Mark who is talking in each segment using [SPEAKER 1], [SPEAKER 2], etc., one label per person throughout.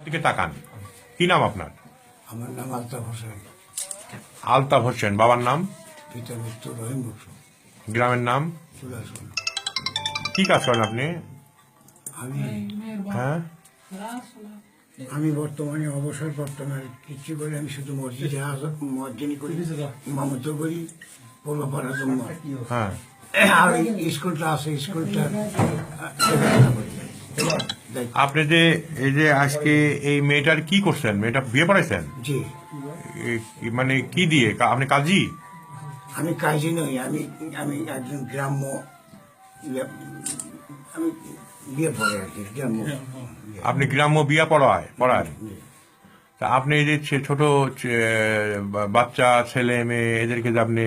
[SPEAKER 1] দিকে তাকান। কি নাম আপনার?
[SPEAKER 2] আমার নাম আলতাফ হোসেন।
[SPEAKER 1] আলতাফ হোসেন বাবার নাম?
[SPEAKER 2] পিতা মৃত্যু রহিম
[SPEAKER 1] গ্রামের নাম?
[SPEAKER 2] চুলাসন
[SPEAKER 1] কি কাজ করেন আপনি?
[SPEAKER 2] আমি
[SPEAKER 1] হ্যাঁ?
[SPEAKER 2] আমি বর্তমানে অবসরপ্রাপ্ত নয় কিছু করে আমি শুধু মসজিদে আজ- মসজিদই করি মামতো করি পূর্বপাড়া
[SPEAKER 1] হ্যাঁ।
[SPEAKER 2] আর স্কুলটা আছে স্কুলটা
[SPEAKER 1] আপনি যে এই যে আজকে এই মেয়েটার কি করছেন? মেয়েটা বিয়ে পড়াইছেন?
[SPEAKER 2] জি।
[SPEAKER 1] মানে কি দিয়ে? কা- আপনি কাজী?
[SPEAKER 2] আমি কাজী নই আমি আমি একজন গ্রাম্য ইয়ে- আমি বিয়ে পড়ে আর কি গ্রাম্য
[SPEAKER 1] আপনি গ্রাম্য বিয়া পড়ায় পড়ায় তা আপনি এই যে ছোট ছে- বাচ্চা ছেলে মেয়ে এদেরকে যে আপনি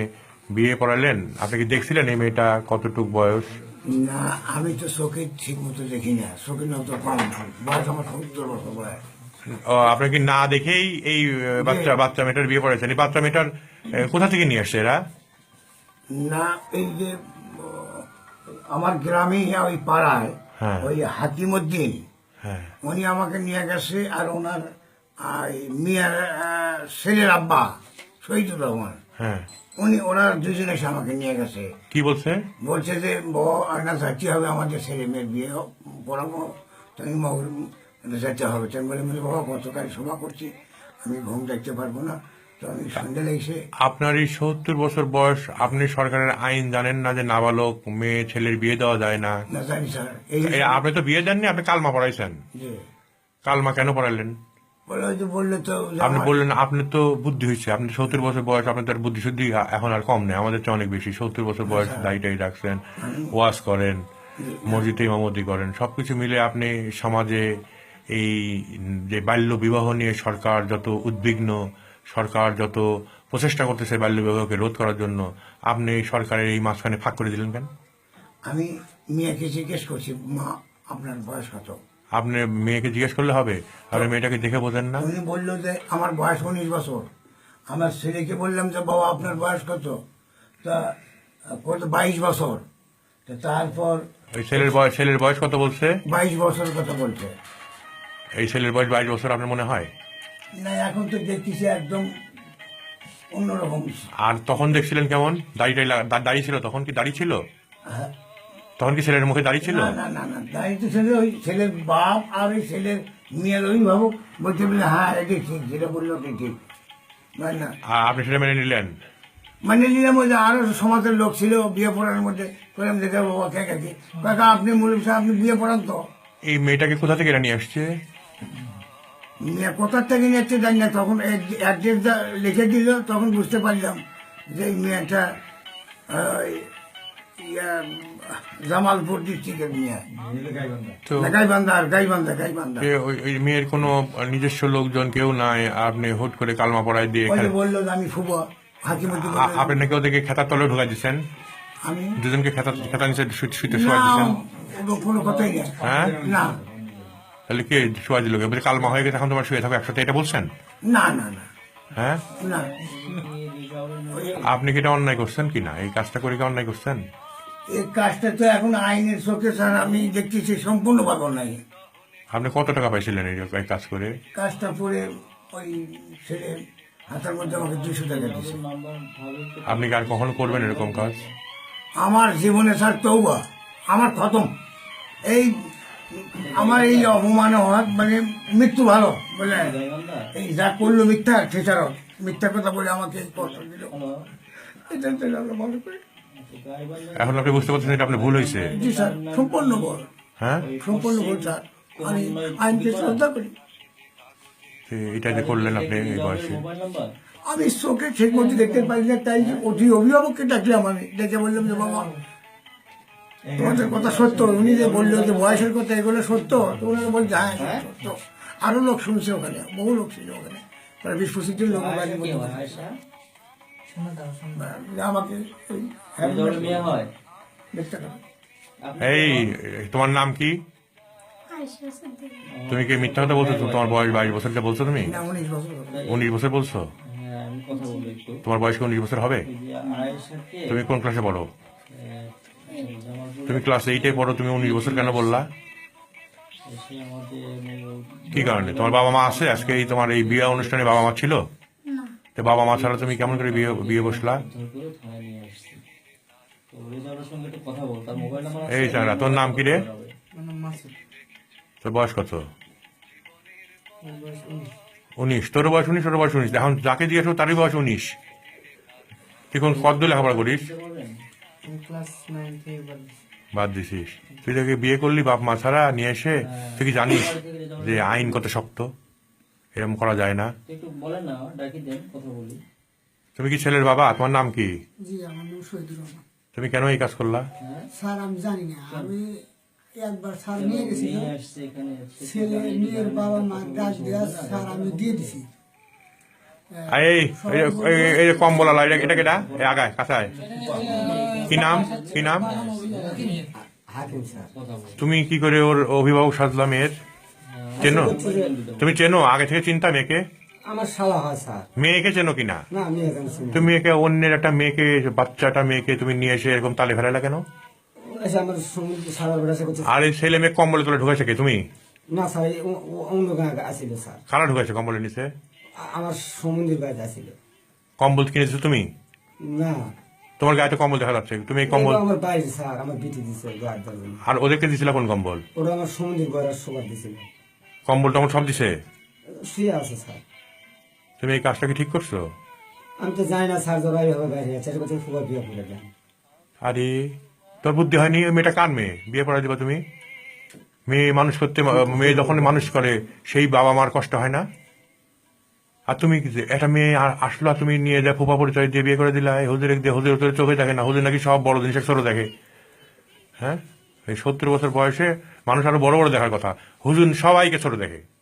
[SPEAKER 1] বিয়ে পড়ালেন আপনি কি দেখছিলেন এই মেয়েটা কতটুক বয়স?
[SPEAKER 2] না আমি তো চোখে ঠিক মতো দেখি না চোখে না তো কম বয়স আমার সত্তর বছর বয়স।
[SPEAKER 1] ও, আপনি কি না দেখেই এই বাচ্চা বাচ্চা মেয়েটার বিয়ে পড়াইছেন এই বাচ্চা মেয়েটার কোথা থেকে নিয়ে আসছে এরা?
[SPEAKER 2] না এই যে আমার গ্রামে ওই পাড়ায়
[SPEAKER 1] হ্যাঁ।
[SPEAKER 2] ওই হাকিমুদ্দিন
[SPEAKER 1] হ্যাঁ।
[SPEAKER 2] উনি আমাকে নিয়ে গেছে আর ওনার মিয়ার ছেলের আব্বা শহীদুর রহমান
[SPEAKER 1] হ্যাঁ।
[SPEAKER 2] উনি ওনার দুজনে এসে আমাকে নিয়ে গেছে।
[SPEAKER 1] কি বলছে?
[SPEAKER 2] বলছে যে বউ না যাইতে হবে আমাদের ছেলে মেয়ের বিয়ে পড়াবো। তুমি মগর যেতে হবে। তাই বলে বলে বাবা গতকাল সভা করছি আমি ঘুম দেখতে পারব না। তো আমি সন্ধ্যে লেগেছে।
[SPEAKER 1] আপনার এই সত্তর বছর বয়স আপনি সরকারের আইন জানেন না যে নাবালক মেয়ে ছেলের বিয়ে দেওয়া যায় না?
[SPEAKER 2] না জানি স্যার।
[SPEAKER 1] আপনি তো বিয়ে দেননি আপনি কালমা পড়াইছেন। কালমা কেন পড়াইলেন?
[SPEAKER 2] বলে ওই যে বললে তো
[SPEAKER 1] আপনি বললেন আপনি তো বুদ্ধি হয়েছে আপনি সত্তর বছর বয়স আপনাদের বুদ্ধি শুদ্ধি এখন আর কম নেই আমাদের চেয়ে অনেক বেশি। সত্তর বছর বয়স দায়িটাই রাখছেন ওয়াজ করেন মসজিদে ইমামতি করেন সবকিছু মিলে আপনি সমাজে এই যে বাল্য বিবাহ নিয়ে সরকার যত উদ্বিগ্ন সরকার যত প্রচেষ্টা করতেছে বাল্য বিবাহকে রোধ করার জন্য আপনি সরকারের এই মাঝখানে ফাঁক করে দিলেন কেন?
[SPEAKER 2] আমি মেয়েকে জিজ্ঞেস করছি মা আপনার বয়স কত?
[SPEAKER 1] আপনি মেয়েকে জিজ্ঞেস করলে হবে? আপনি মেয়েটাকে দেখে বোঝেন না?
[SPEAKER 2] উনি বলল যে আমার বয়স উনিশ বছর। আমার ছেলেকে বললাম যে বাবা আপনার বয়স কত? তা কত? বাইশ বছর। তো তারপর
[SPEAKER 1] ওই ছেলের বয়স ছেলের বয়স কত বলছে?
[SPEAKER 2] বাইশ বছরের কথা বলছে।
[SPEAKER 1] এই ছেলের বয়স বাইশ বছর আপনার মনে হয়?
[SPEAKER 2] না এখন তো দেখতেছি একদম অন্যরকম।
[SPEAKER 1] আর তখন দেখছিলেন কেমন? দাড়িটাই লাগা- দা- দাড়ি ছিল তখন কি দাড়ি ছিল?
[SPEAKER 2] হ্যাঁ।
[SPEAKER 1] তখন কি ছেলের মুখে দাড়ি ছিল?
[SPEAKER 2] না না না না তাই তো ছেলে ওই ছেলের বাপ আর ওই ছেলের মেয়ের অভিভাবক। বলতে বলে হ্যাঁ এটাই ঠিক যেটা বলল ওটাই ঠিক। না।
[SPEAKER 1] আপনি সেটা মেনে নিলেন।
[SPEAKER 2] মানে নিলাম ওই যে আরও সমাজের লোক ছিল বিয়ে পড়ানোর মধ্যে। বললাম দেখে বাবা কে কাকে কাকা আপনি মূল্য সাহেব আপনি বিয়ে পড়ান তো?
[SPEAKER 1] এই মেয়েটাকে কোথা থেকে নিয়ে আসছে?
[SPEAKER 2] মেয়ে কোথার থেকে নিয়ে আসছে জানি না তখন অ্যাড্রেস লিখে দিল তখন বুঝতে পারলাম যে এই মেয়েটা জামালপুর ডিস্ট্রিক্টের মেয়ে
[SPEAKER 1] তো
[SPEAKER 2] গাইবান্ধা গাইবান্ধা গাইবান্ধা।
[SPEAKER 1] ওই ওই মেয়ের কোনো নিজস্ব লোকজন কেউ নাই আপনি হুট করে কালমা পড়ায় দিয়ে
[SPEAKER 2] বলল আমি ফুবো হাকিমতি
[SPEAKER 1] আপনি নাকি ওদেরকে খেতার তলে দিচ্ছেন
[SPEAKER 2] আমি?
[SPEAKER 1] দুজনকে খেতা খেতা নিচে শু- শুইতে দিচ্ছেন
[SPEAKER 2] কোনো কথাই নেই।
[SPEAKER 1] হ্যাঁ?
[SPEAKER 2] না।
[SPEAKER 1] তাহলে কে শোয়া দিল? বলছে কালমা হয়ে গেছে এখন তোমার শুয়ে থাকো একসাথে এটা বলছেন?
[SPEAKER 2] না না না।
[SPEAKER 1] হ্যাঁ?
[SPEAKER 2] না।
[SPEAKER 1] আপনি কি এটা অন্যায় করছেন কি না? এই কাজটা করে কি অন্যায় করছেন?
[SPEAKER 2] এই কাজটা তো এখন আইনের চোখে স্যার আমি দেখতেছি সম্পূর্ণ পাবো নাই।
[SPEAKER 1] আপনি কত টাকা পাইছিলেন এই কাজ করে?
[SPEAKER 2] কাজটা পরে ওই ছেলে হাতের মধ্যে আমাকে দুশো টাকা দিয়েছে।
[SPEAKER 1] আপনি আর কখনো করবেন এরকম কাজ?
[SPEAKER 2] আমার জীবনে স্যার তৌবা আমার খতম। এই আমার এই অপমান হওয়ার মানে মৃত্যু ভালো বলে এই যা করল মিথ্যা ঠেচারক মিথ্যা কথা বলে আমাকে কষ্ট দিল। এটা আমরা মনে করি
[SPEAKER 1] এখন আপনি বুঝতে পারছেন এটা আপনার ভুল হয়েছে
[SPEAKER 2] জি স্যার সম্পূর্ণ বল
[SPEAKER 1] হ্যাঁ?
[SPEAKER 2] সম্পূর্ণ বল স্যার। আমি আইনকে শ্রদ্ধা করি।
[SPEAKER 1] এটা যে করলেন আপনি এই বয়সে।
[SPEAKER 2] আমি চোখে ঠিক মতো দেখতে পারি না তাই অতি অভিভাবককে ডাকলাম আমি। ডেকে বললাম যে বাবা তোমাদের কথা সত্য। উনি যে বলল যে বয়সের কথা এগুলো সত্য? তো ওনারা বলছে হ্যাঁ হ্যাঁ, সত্য। আরও লোক শুনছে ওখানে বহু লোক ছিল ওখানে। প্রায় বিশ পঁচিশ জন লোক ওখানে বসে আছে। যে আমাকে হ্যাঁ,
[SPEAKER 3] হয়।
[SPEAKER 1] এই তোমার নাম কি? তুমি কি মিথ্যা কথা বলছো? তোমার বয়স বাইশ বছরটা বলছো তুমি?
[SPEAKER 2] উনিশ বছর
[SPEAKER 1] বলছো?
[SPEAKER 3] হ্যাঁ
[SPEAKER 1] তোমার বয়স উনিশ বছর হবে? তুমি কোন ক্লাসে পড়ো? তুমি ক্লাস এইটে পড়ো তুমি উনিশ বছর কেন বললা? কি কারণে? তোমার বাবা মা আছে? আজকে এই তোমার এই বিয়া অনুষ্ঠানে বাবা মা ছিল? তো বাবা মা ছাড়া তুমি কেমন করে বিয়ে বিয়ে বসলা? এই চাংরা, তোর নাম কি রে? তোর বয়স কত?
[SPEAKER 4] উনিশ।
[SPEAKER 1] তোর বয়স উনিশ তোর বয়স উনিশ। এখন যাকে জিজ্ঞেস তারই বয়স উনিশ। তুই কোন কত লেখাপড়া করিস?
[SPEAKER 4] বাদ
[SPEAKER 1] দিছিস। তুই তাকে বিয়ে করলি বাপ মা ছাড়া নিয়ে এসে তুই কি জানিস যে আইন কত শক্ত? এরকম করা যায় না।
[SPEAKER 3] একটু বলেন না ডাকি দেন কথা বলি।
[SPEAKER 1] তুমি কি ছেলের বাবা? তোমার নাম কি?
[SPEAKER 2] জি আমার নাম শহীদুর রহমান।
[SPEAKER 1] তুমি কেন এই কাজ করলা?
[SPEAKER 3] হ্যাঁ।
[SPEAKER 2] স্যার আমি জানি না। আমি একবার স্যার নিয়ে গেছিল
[SPEAKER 3] এখানে
[SPEAKER 2] ছেলে মেয়ের বাবা মা ডাক দেওয়া স্যার আমি দিয়ে দিছি।
[SPEAKER 1] এই এই কম বলা এটা এটা কেটা? আগায় কাছায় কি নাম? কি নাম? তুমি কি করে ওর অভিভাবক সাজলা মেয়ের? চেনো? তুমি চেনো? আগে থেকে চিন্তা মেয়েকে?
[SPEAKER 5] আমার শালা হয় স্যার।
[SPEAKER 1] মেয়েকে চেনো কিনা?
[SPEAKER 5] না আমি এখানে শুনি
[SPEAKER 1] তুমি মেয়েকে অন্যের একটা মেয়েকে বাচ্চাটা মেয়েকে তুমি নিয়ে এসে এরকম তালে ফেলাইলা কেন?
[SPEAKER 5] আমার সমুদ্র সারা বেড়া করছে
[SPEAKER 1] আর এই ছেলে মেয়ে কম্বলে তোলে ঢুকাইছে কে তুমি?
[SPEAKER 5] না স্যার এই ও- ও- অন্য গায়ে আসিল স্যার।
[SPEAKER 1] কারা ঢুকাইছে কম্বলের নিচে?
[SPEAKER 5] আমার সমুদ্রের গায়ে আসিল।
[SPEAKER 1] কম্বল কিনেছো তুমি?
[SPEAKER 5] না।
[SPEAKER 1] তোমার গায়ে তো কম্বল দেখা যাচ্ছে। তুমি এই কম্বল
[SPEAKER 5] আমার বাইরে স্যার আমার বিটি দিছে গায়ে দেওয়ার জন্য।
[SPEAKER 1] আর ওদেরকে দিছিল কোন কম্বল?
[SPEAKER 5] ওরা আমার সমুদ্রের শোবার দিছিল।
[SPEAKER 1] কম্বল টম্বল সব দিছে?
[SPEAKER 5] শুয়ে আছে স্যার।
[SPEAKER 1] তুমি এই কাজটা কি ঠিক করছ?
[SPEAKER 5] আমি তো জানি না স্যার যারা এইভাবে বাইরে আছে। এটা বছর ফুবা বিয়ে করে দেন।
[SPEAKER 1] আরে তোর বুদ্ধি হয়নি ওই মেয়েটা কার মেয়ে? বিয়ে পড়া দিবা তুমি? মেয়ে মানুষ করতে মেয়ে যখন মানুষ করে সেই বাবা মার কষ্ট হয় না? আর তুমি কি যে একটা মেয়ে আসলো আর তুমি নিয়ে যা ফুপা পরিচয় দিয়ে বিয়ে করে দিলা হুজুর দিয়ে হুজুর তোর চোখে দেখে না। হুজুর নাকি সব বড় জিনিস ছোট দেখে। হ্যাঁ? এই সত্তর বছর বয়সে মানুষ আরও বড় বড় দেখার কথা। হুজুন সবাইকে ছোট দেখে।